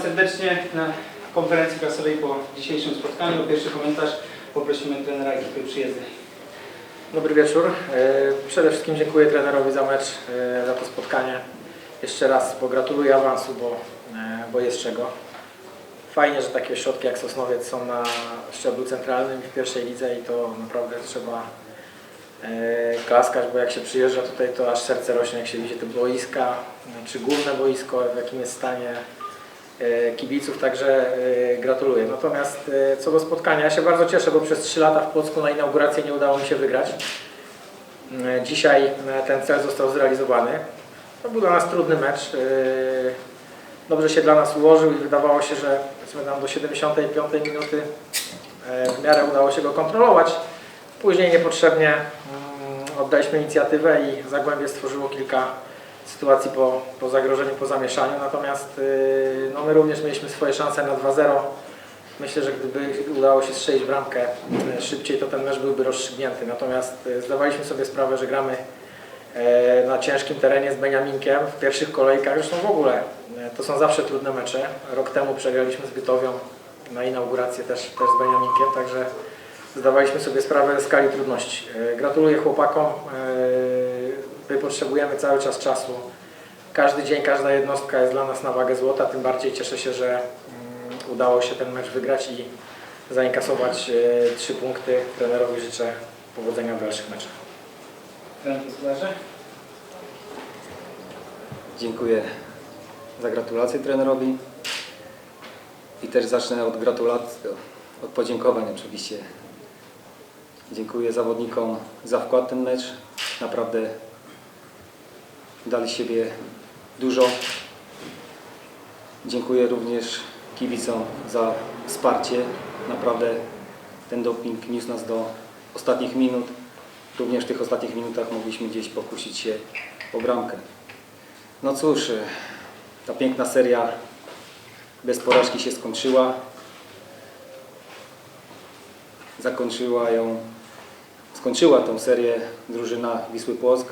serdecznie na konferencji prasowej po dzisiejszym spotkaniu. Pierwszy komentarz poprosimy trenera ekipy przyjezdnej. Dobry wieczór. E, Przede wszystkim dziękuję trenerowi za mecz, e, za to spotkanie. Jeszcze raz pogratuluję awansu, bo, e, bo jest czego. Fajnie, że takie ośrodki jak Sosnowiec są na szczeblu centralnym w pierwszej lidze i to naprawdę trzeba klaskać, bo jak się przyjeżdża tutaj, to aż serce rośnie, jak się widzi te boiska, czy główne boisko, w jakim jest stanie kibiców, także e, gratuluję. Natomiast e, co do spotkania, ja się bardzo cieszę, bo przez 3 lata w Płocku na inaugurację nie udało mi się wygrać. E, Dzisiaj e, ten cel został zrealizowany. To był dla nas trudny mecz. e, Dobrze się dla nas ułożył i wydawało się, że tam do 75 minuty e, w miarę udało się go kontrolować. Później niepotrzebnie mm, oddaliśmy inicjatywę i Zagłębie stworzyło kilka sytuacji po, po zagrożeniu, po zamieszaniu. Natomiast y, no, my również mieliśmy swoje szanse na 2-0. Myślę, że gdyby udało się strzelić bramkę y, szybciej, to ten mecz byłby rozstrzygnięty. Natomiast y, zdawaliśmy sobie sprawę, że gramy e, na ciężkim terenie z Beniaminkiem w pierwszych kolejkach. Zresztą w ogóle e, to są zawsze trudne mecze. Rok temu przegraliśmy z Bytowią na inaugurację też, też z Beniaminkiem, także zdawaliśmy sobie sprawę ze skali trudności. E, Gratuluję chłopakom. My potrzebujemy cały czas czasu. Każdy dzień, każda jednostka jest dla nas na wagę złota. Tym bardziej cieszę się, że mm, udało się ten mecz wygrać i zainkasować e, trzy punkty. Trenerowi życzę powodzenia w dalszych meczach. Dziękuję za gratulacje trenerowi. I też zacznę od gratulacji, od podziękowań oczywiście. Dziękuję zawodnikom za wkład w ten mecz. Naprawdę dali siebie dużo. Dziękuję również kibicom za wsparcie. Naprawdę ten doping niósł nas do ostatnich minut. Również w tych ostatnich minutach mogliśmy gdzieś pokusić się o bramkę. No cóż, ta piękna seria bez porażki się skończyła. Zakończyła ją, skończyła tą serię drużyna Wisły Płock.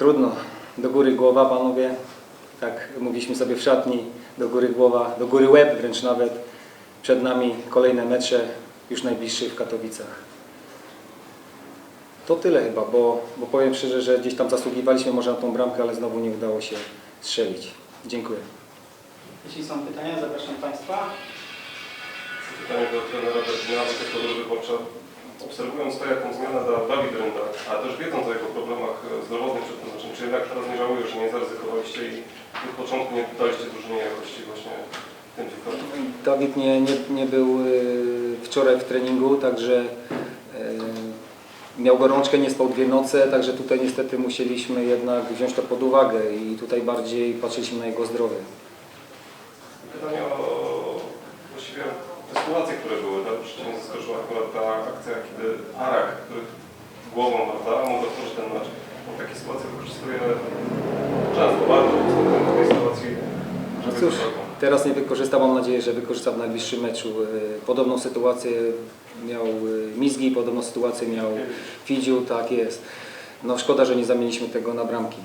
Trudno, do góry głowa panowie, tak mówiliśmy sobie w szatni, do góry głowa, do góry łeb wręcz nawet. Przed nami kolejne mecze, już najbliższe w Katowicach. To tyle chyba, bo, bo powiem szczerze, że gdzieś tam zasługiwaliśmy może na tą bramkę, ale znowu nie udało się strzelić. Dziękuję. Jeśli są pytania, zapraszam Państwa. Pytanie do trenera Bergina, dyrektora wyborcza. Obserwując to, jaką zmianę dał Dawid Rynda, a też wiedząc o jego problemach e, zdrowotnych przed tym meczem, czy jednak teraz nie żałuję, że nie zaryzykowaliście i od początku nie daliście drużynie jakości właśnie w tym? Dawid nie, nie, nie był y, wczoraj w treningu, także y, miał gorączkę, nie spał dwie noce, także tutaj niestety musieliśmy jednak wziąć to pod uwagę i tutaj bardziej patrzyliśmy na jego zdrowie. Pytanie o właściwie te sytuacje, które były. Tak? Oczywiście mnie zaskoczyła akurat ta akcja, kiedy Arak, który głową prawda, otworzyć sytuacje wykorzystuje często, bardzo w takiej sytuacji. No żeby cóż, teraz nie wykorzysta, mam nadzieję, że wykorzysta w najbliższym meczu. Y, Podobną sytuację miał y, Mizgi, podobną sytuację miał Fidziu, tak jest. No szkoda, że nie zamieniliśmy tego na bramki.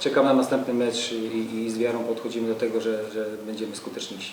Czekam na następny mecz i, i z wiarą podchodzimy do tego, że, że będziemy skuteczniejsi.